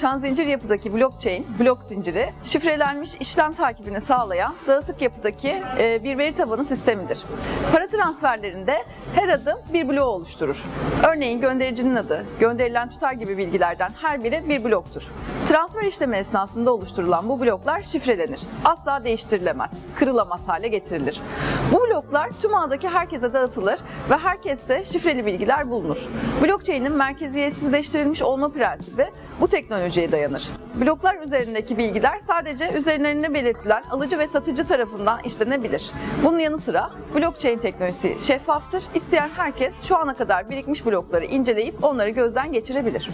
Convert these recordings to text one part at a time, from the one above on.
oluşan zincir yapıdaki blockchain, blok zinciri, şifrelenmiş işlem takibini sağlayan dağıtık yapıdaki e, bir veri tabanı sistemidir. Para transferlerinde her adım bir bloğu oluşturur. Örneğin göndericinin adı, gönderilen tutar gibi bilgilerden her biri bir bloktur. Transfer işlemi esnasında oluşturulan bu bloklar şifrelenir. Asla değiştirilemez, kırılamaz hale getirilir. Bu bloklar tüm ağdaki herkese dağıtılır ve herkeste şifreli bilgiler bulunur. Blockchain'in merkeziyetsizleştirilmiş olma prensibi bu teknolojiye dayanır. Bloklar üzerindeki bilgiler sadece üzerlerine belirtilen alıcı ve satıcı tarafından işlenebilir. Bunun yanı sıra blockchain teknolojisi şeffaftır. İsteyen herkes şu ana kadar birikmiş blokları inceleyip onları gözden geçirebilir.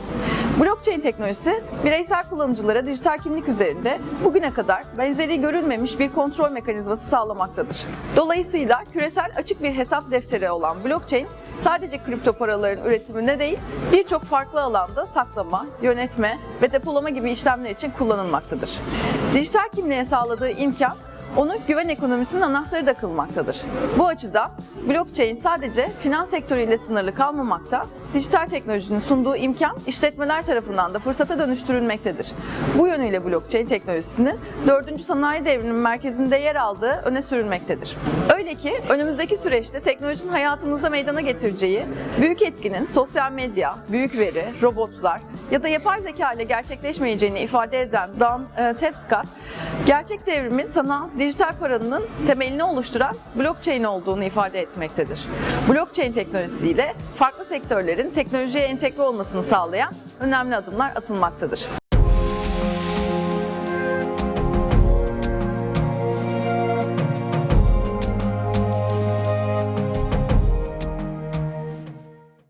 Blockchain teknolojisi bireysel kullanıcılara dijital kimlik üzerinde bugüne kadar benzeri görülmemiş bir kontrol mekanizması sağlamaktadır. Dolayısıyla küresel açık bir hesap defteri olan blockchain sadece kripto paraların üretiminde değil birçok farklı alanda saklama, yönetme ve depolama gibi işlemler için kullanılmaktadır. Dijital kimliğe sağladığı imkan onu güven ekonomisinin anahtarı da kılmaktadır. Bu açıdan blockchain sadece finans sektörüyle sınırlı kalmamakta, dijital teknolojinin sunduğu imkan işletmeler tarafından da fırsata dönüştürülmektedir. Bu yönüyle blockchain teknolojisinin 4. sanayi devriminin merkezinde yer aldığı öne sürülmektedir. Öyle ki önümüzdeki süreçte teknolojinin hayatımızda meydana getireceği büyük etkinin sosyal medya, büyük veri, robotlar ya da yapay zeka ile gerçekleşmeyeceğini ifade eden Dan e, Tedescott, gerçek devrimin sanal dijital paranın temelini oluşturan blockchain olduğunu ifade etmektedir. Blockchain teknolojisiyle farklı sektörlerin teknolojiye entegre olmasını sağlayan önemli adımlar atılmaktadır.